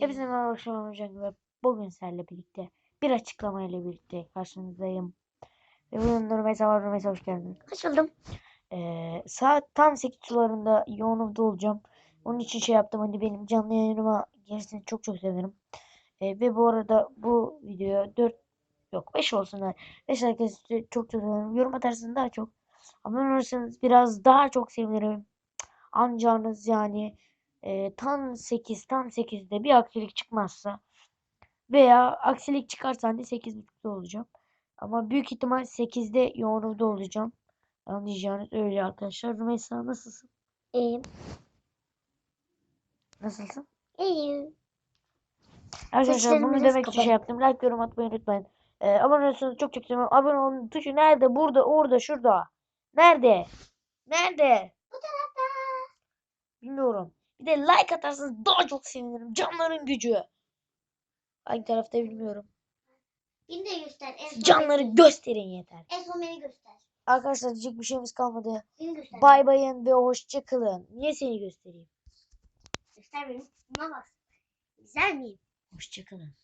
Hepsine merhaba olacak ve bugün sizlerle birlikte bir açıklama ile birlikte karşınızdayım. Ve bugün Nurmeysa var. Nurmeysa hoş geldin. Hoş buldum. Ee, saat tam 8 sularında yoğunlukta olacağım. Onun için şey yaptım. Hani benim canlı yayınıma gelirseniz çok çok sevinirim. Ee, ve bu arada bu videoya 4 yok 5 olsun. 5 herkes çok çok sevinirim. Yorum atarsanız daha çok. Abone olursanız biraz daha çok sevinirim. Ancağınız yani e, tam 8 tam 8'de bir aksilik çıkmazsa veya aksilik çıkarsa hani 8.30'da olacağım. Ama büyük ihtimal 8'de yoğunluğunda olacağım. Anlayacağınız öyle arkadaşlar. Rümeysa nasılsın? İyiyim. Nasılsın? İyiyim. Arkadaşlar bunu demek için şey yaptım. Like yorum atmayı unutmayın. Ee, abone olursanız çok çok sevinirim. Abone olun tuşu nerede? Burada, orada, şurada. Nerede? Nerede? Bu tarafta. Bilmiyorum. Bir de like atarsanız daha çok sevinirim. Canların gücü. Hangi tarafta bilmiyorum. Beni de göster. En son Canları beni- gösterin yeter. En son beni göster. Arkadaşlar diyecek bir şeyimiz kalmadı. Beni göster. Bay bayın ve hoşça kalın. Niye seni göstereyim? Göster beni. Buna bak. Güzel miyim? Hoşça kalın.